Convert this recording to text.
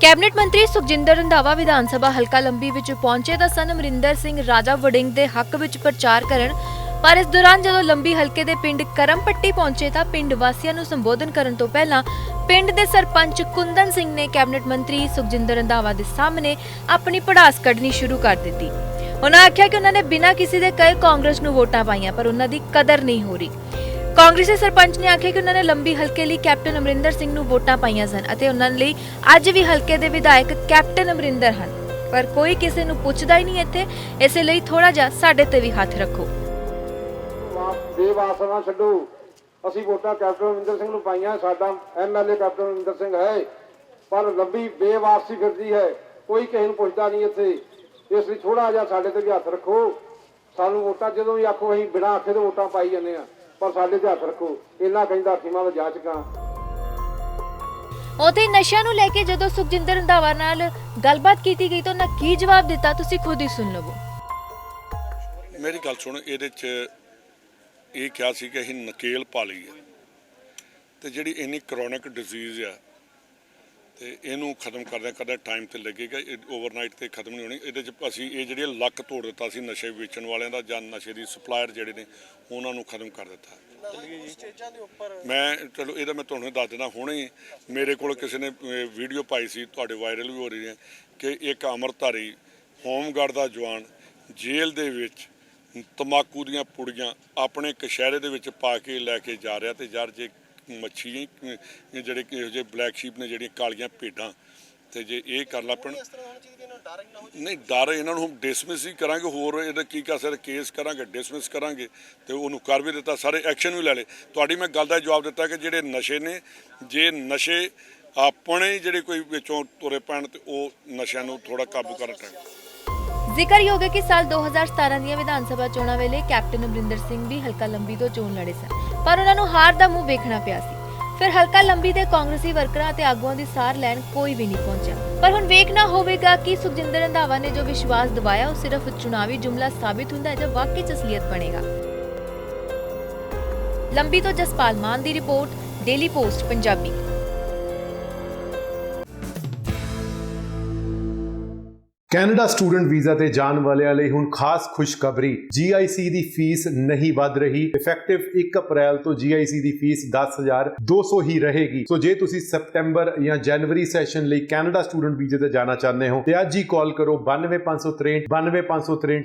Cabinet ਮੰਤਰੀ ਸੁਖਜਿੰਦਰ ਰੰਧਾਵਾ ਵਿਧਾਨ ਸਭਾ ਹਲਕਾ ਲੰਬੀ ਵਿੱਚ ਪਹੁੰਚੇ ਤਾਂ ਸਨ ਅਮਰਿੰਦਰ ਸਿੰਘ ਰਾਜਾ ਵੜਿੰਗ ਦੇ ਹੱਕ ਵਿੱਚ ਪ੍ਰਚਾਰ ਕਰਨ। ਪਰ ਇਸ ਦੌਰਾਨ ਜਦੋਂ ਲੰਬੀ ਹਲਕੇ ਦੇ ਪਿੰਡ ਕਰਮਪੱਟੀ ਪਹੁੰਚੇ ਤਾਂ ਪਿੰਡ ਵਾਸੀਆਂ ਨੂੰ ਸੰਬੋਧਨ ਕਰਨ ਤੋਂ ਪਹਿਲਾਂ ਪਿੰਡ ਦੇ ਸਰਪੰਚ ਕੁੰਦਨ ਸਿੰਘ ਨੇ ਕੈਬਨਿਟ ਮੰਤਰੀ ਸੁਖਜਿੰਦਰ ਰੰਧਾਵਾ ਦੇ ਸਾਹਮਣੇ ਆਪਣੀ ਪੜਾਸ ਕੱਢਣੀ ਸ਼ੁਰੂ ਕਰ ਦਿੱਤੀ। ਉਹਨਾਂ ਆਖਿਆ ਕਿ ਉਹਨਾਂ ਨੇ ਬਿਨਾਂ ਕਿਸੇ ਦੇ ਕਹੇ ਕਾਂਗਰਸ ਨੂੰ ਵੋਟਾਂ ਪਾਈਆਂ, ਪਰ ਉਹਨਾਂ ਦੀ ਕਦਰ ਨਹੀਂ ਹੋ ਰਹੀ। ਕਾਂਗਰਸੀ ਸਰਪੰਚ ਨੇ ਆਖਿਆ ਕਿ ਉਹਨਾਂ ਨੇ ਲੰਬੀ ਹਲਕੇ ਲਈ ਕੈਪਟਨ ਅਮਰਿੰਦਰ ਸਿੰਘ ਨੂੰ ਵੋਟਾਂ ਪਾਈਆਂ ਸਨ ਅਤੇ ਉਹਨਾਂ ਲਈ ਅੱਜ ਵੀ ਹਲਕੇ ਦੇ ਵਿਧਾਇਕ ਕੈਪਟਨ ਅਮਰਿੰਦਰ ਹਨ। ਪਰ ਕੋਈ ਕਿਸੇ ਨੂੰ ਪੁੱਛਦਾ ਹੀ ਨਹੀਂ ਇੱਥੇ। ਇਸੇ ਲਈ ਥੋੜਾ ਜਿਹਾ ਸਾਡੇ ਤੇ ਵੀ ਹੱਥ ਰੱਖੋ। ਬੇਵਾਸਨਾ ਛੱਡੋ। ਅਸੀਂ ਵੋਟਾਂ ਕੈਪਟਨ ਅਮਰਿੰਦਰ ਸਿੰਘ ਨੂੰ ਪਾਈਆਂ। ਸਾਡਾ ਐਮਐਲਏ ਕੈਪਟਨ ਅਮਰਿੰਦਰ ਸਿੰਘ ਹੈ। ਪਰ ਲੰਬੀ ਬੇਵਾਸੀ ਫਿਰਦੀ ਹੈ। ਕੋਈ ਕਿਸੇ ਨੂੰ ਪੁੱਛਦਾ ਨਹੀਂ ਇੱਥੇ। ਇਸ ਲਈ ਥੋੜਾ ਜਿਹਾ ਸਾਡੇ ਤੇ ਵੀ ਹੱਥ ਰੱਖੋ। ਸਾਨੂੰ ਵੋਟਾਂ ਜਦੋਂ ਵੀ ਆਖੋ, ਅਸੀਂ ਬਿਨਾਂ ਆਖੇ ਤੋਂ ਵੋਟਾਂ ਪਾਈ ਜਾਂਦੇ ਆ ਪਰ ਸਾਡੇ ਤੇ ਹੱਥ ਰੱਖੋ ਇੰਨਾ ਕਹਿੰਦਾ ਸੀਮਾ ਦਾ ਜਾ ਚੁੱਕਾ ਉਥੇ ਨਸ਼ਿਆਂ ਨੂੰ ਲੈ ਕੇ ਜਦੋਂ ਸੁਖਜਿੰਦਰ ਰੰਧਾਵਾ ਨਾਲ ਗੱਲਬਾਤ ਕੀਤੀ ਗਈ ਤਾਂ ਉਹਨਾਂ ਕੀ ਜਵਾਬ ਦਿੱਤਾ? ਤੁਸੀਂ ਖੁਦ ਹੀ ਸੁਣ ਲਵੋ। ਮੇਰੀ ਗੱਲ ਸੁਣ ਇਹਦੇ ਚ ਇਹ ਕਿਹਾ ਸੀ ਕਿ ਅਸੀਂ ਨਕੇਲ ਪਾ ਲਈ ਹੈ। ਤੇ ਜਿਹੜੀ ਇੰਨੀ ਕ੍ਰੋਨਿਕ ਡਿਜ਼ੀਜ਼ ਆ ਤੇ ਇਹਨੂੰ ਖਤਮ ਕਰਦਿਆਂ ਕਰਦਿਆਂ ਟਾਈਮ ਤੇ ਲੱਗੇਗਾ, ਇਹ ਓਵਰਨਾਈਟ ਤੇ ਖਤਮ ਨਹੀਂ ਹੋਣੀ। ਇਹਦੇ ਚ ਅਸੀਂ, ਇਹ ਜਿਹੜੇ ਲੱਕ ਤੋੜ ਦਿੱਤਾ ਸੀ ਨਸ਼ੇ ਵੇਚਣ ਵਾਲਿਆਂ ਦਾ ਜਾਂ ਨਸ਼ੇ ਦੀ ਸਪਲਾਇਰ ਜਿਹੜੇ ਨੇ, ਉਹਨਾਂ ਨੂੰ ਖਤਮ ਕਰ ਦਿੱਤਾ। ਮੈਂ, ਚਲੋ ਇਹਦਾ ਮੈਂ ਤੁਹਾਨੂੰ ਦੱਸ ਦਿੰਦਾ, ਹੁਣੇ ਮੇਰੇ ਕੋਲ ਕਿਸੇ ਨੇ ਵੀਡੀਓ ਪਾਈ ਸੀ, ਤੁਹਾਡੇ ਵਾਇਰਲ ਵੀ ਹੋ ਰਹੀ ਹੈ, ਕਿ ਇੱਕ ਅਮਰਤਾਰੀ ਹੋਮਗਾਰਡ ਦਾ ਜਵਾਨ, ਜੇਲ੍ਹ ਦੇ ਵਿੱਚ ਤਮਾਕੂ ਦੀਆਂ ਪੁੜੀਆਂ ਆਪਣੇ ਕਸ਼ਹਿਰੇ ਦੇ ਵਿੱਚ ਪਾ ਕੇ ਲੈ ਕੇ ਜਾ ਰਿਹਾ ਤੇ ਯਾਰ ਜੇ ਮੱਛੀ ਜਿਹੜੇ ਇਹੋ ਜਿਹੇ ਬਲੈਕ ਸ਼ੀਪ ਨੇ ਜਿਹੜੀਆਂ ਕਾਲੀਆਂ ਭੇਡਾਂ ਤੇ ਜੇ ਇਹ ਕਰ ਲੱਪਣ ਨਹੀਂ ਡਰ ਇਹਨਾਂ ਨੂੰ ਡਿਸਮਿਸ ਹੀ ਕਰਾਂਗੇ ਹੋਰ ਇਹਦਾ ਕੀ ਕਰ ਸਕਦੇ ਕੇਸ ਕਰਾਂਗੇ ਡਿਸਮਿਸ ਕਰਾਂਗੇ ਤੇ ਉਹਨੂੰ ਕਰ ਵੀ ਦਿੱਤਾ ਸਾਰੇ ਐਕਸ਼ਨ ਵੀ ਲੈ ਲਏ। ਤੁਹਾਡੀ ਮੈਂ ਗੱਲ ਦਾ ਜਵਾਬ ਦਿੱਤਾ ਕਿ ਜਿਹੜੇ ਨਸ਼ੇ ਨੇ ਜੇ ਨਸ਼ੇ ਆਪਣੇ ਜਿਹੜੇ ਕੋਈ ਵਿੱਚੋਂ ਤੁਰੇ ਪੈਣ ਤੇ ਉਹ ਨਸ਼ਿਆਂ ਨੂੰ ਥੋੜਾ ਕਾਬੂ ਕਰਨ ਟਾਈਮ ਜ਼ਿਕਰਯੋਗ ਹੈ ਕਿ ਸਾਲ 2017 ਦੀਆਂ ਵਿਧਾਨ ਸਭਾ ਚੋਣਾਂ ਵੇਲੇ ਕੈਪਟਨ ਅਮਰਿੰਦਰ ਸਿੰਘ ਵੀ ਹਲਕਾ ਲੰਬੀ ਤੋਂ ਚੋਣ ਲੜੇ ਸਨ, ਪਰ ਉਹਨਾਂ ਨੂੰ ਹਾਰ ਦਾ ਮੂੰਹ ਵੇਖਣਾ ਪਿਆ ਸੀ। ਫਿਰ ਹਲਕਾ ਲੰਬੀ ਦੇ ਕਾਂਗਰਸੀ ਵਰਕਰਾਂ ਅਤੇ ਆਗੂਆਂ ਦੀ ਸਾਰ ਲੈਣ ਕੋਈ ਵੀ ਨਹੀਂ ਪਹੁੰਚਿਆ। ਪਰ ਹੁਣ ਵੇਖਣਾ ਹੋਵੇਗਾ ਕਿ ਸੁਖਜਿੰਦਰ ਰੰਧਾਵਾ ਨੇ ਜੋ ਵਿਸ਼ਵਾਸ ਦਿਵਾਇਆ, ਉਹ ਸਿਰਫ ਚੁਣਾਵੀ ਜੁਮਲਾ ਸਾਬਿਤ ਹੁੰਦਾ ਹੈ ਜਾਂ ਵਾਕਈ ਚ ਅਸਲੀਅਤ ਬਣੇਗਾ। ਲੰਬੀ ਤੋਂ ਜਸਪਾਲ ਮਾਨ ਦੀ report, daily post, Punjabi. Canada student visa ਤੇ ਜਾਣ ਵਾਲਿਆਂ ਲਈ ਹੁਣ ਖਾਸ ਖੁਸ਼ਖਬਰੀ। GIC ਦੀ ਫੀਸ ਨਹੀਂ ਵੱਧ ਰਹੀ। ਇਫੈਕਟਿਵ 1 ਅਪ੍ਰੈਲ ਤੋਂ GIC ਦੀ ਫੀਸ 10200 ਹੀ ਰਹੇਗੀ। ਸੋ ਜੇ ਤੁਸੀਂ ਸਪਟੈਂਬਰ ਜਾਂ ਜਨਵਰੀ ਸੈਸ਼ਨ ਲਈ ਕੈਨੇਡਾ ਸਟੂਡੈਂਟ ਵੀਜ਼ੇ ਤੇ ਜਾਣਾ ਚਾਹੁੰਦੇ ਹੋ, ਤੇ ਅੱਜ ਹੀ ਕਾਲ ਕਰੋ 92563 92563